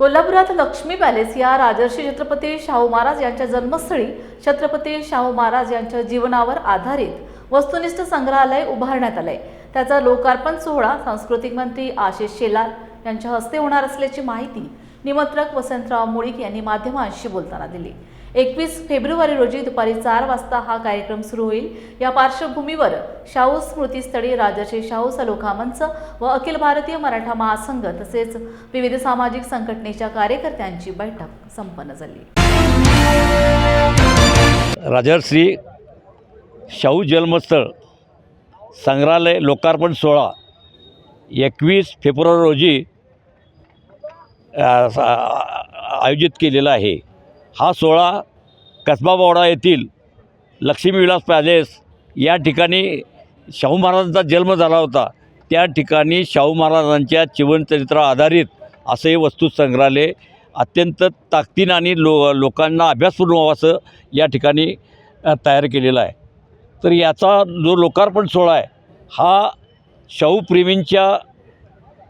कोल्हापुरात लक्ष्मी पॅलेस या राजर्षी छत्रपती शाहू महाराज यांच्या जन्मस्थळी छत्रपती शाहू महाराज यांच्या जीवनावर आधारित वस्तुनिष्ठ संग्रहालय उभारण्यात आलंय. त्याचा लोकार्पण सोहळा सांस्कृतिक मंत्री आशिष शेलार यांच्या हस्ते होणार असल्याची माहिती निमंत्रक वसंतराव मुळीक यांनी माध्यमांशी बोलताना दिली. एकवीस फेब्रुवारी रोजी दुपारी चार वाजता हा कार्यक्रम सुरू होईल. या पार्श्वभूमीवर शाहू स्मृतीस्थळी राजर्षी शाहू सलोखा मंच व अखिल भारतीय मराठा महासंघ तसेच विविध सामाजिक संघटनेच्या कार्यकर्त्यांची बैठक संपन्न झाली. राजर्षी शाहू जन्मस्थळ संग्रहालय लोकार्पण सोहळा एकवीस फेब्रुवारी रोजी आयोजित केलेला आहे. हा सोहळा कसबा येथील लक्ष्मी विलास पॅलेस या ठिकाणी शाहू महाराजांचा जन्म झाला होता. त्या ठिकाणी शाहू महाराजांच्या जीवनचरित्र आधारित असे वस्तू संग्रहालय अत्यंत ताकदीनं आणि लो लोकांना अभ्यासपूर्ण व्हावं असं या ठिकाणी तयार केलेला आहे. तर याचा जो लोकार्पण सोहळा आहे हा शाहूप्रेमींच्या प्रेमींच्या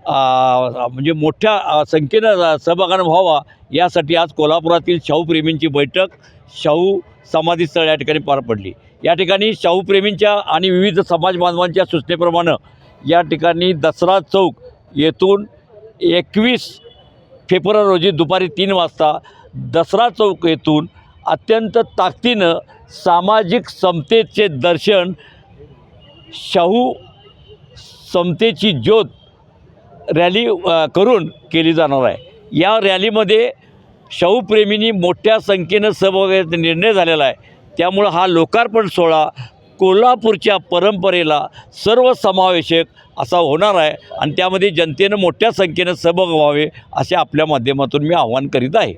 म्हणजे मोठ्या संख्येनं सहभागानं व्हावा यासाठी आज कोल्हापुरातील शाहूप्रेमींची बैठक शाहू समाधीस्थळ या ठिकाणी पार पडली. या ठिकाणी शाहूप्रेमींच्या आणि विविध समाज बांधवांच्या सूचनेप्रमाणे या ठिकाणी दसरा चौक येथून एकवीस फेब्रुवारी रोजी दुपारी तीन वाजता दसरा चौक येथून अत्यंत ताकदीनं सामाजिक समतेचे दर्शन शाहू समतेची ज्योत रॅली करून केली जाणार आहे. या रॅलीमध्ये शाहूप्रेमींनी मोठ्या संख्येनं सहभागाचा निर्णय झालेला आहे. त्यामुळं हा लोकार्पण सोहळा कोल्हापूरच्या परंपरेला सर्वसमावेशक असा होणार आहे आणि त्यामध्ये जनतेनं मोठ्या संख्येनं सहभाग व्हावे असे आपल्या माध्यमातून मी आवाहन करीत आहे.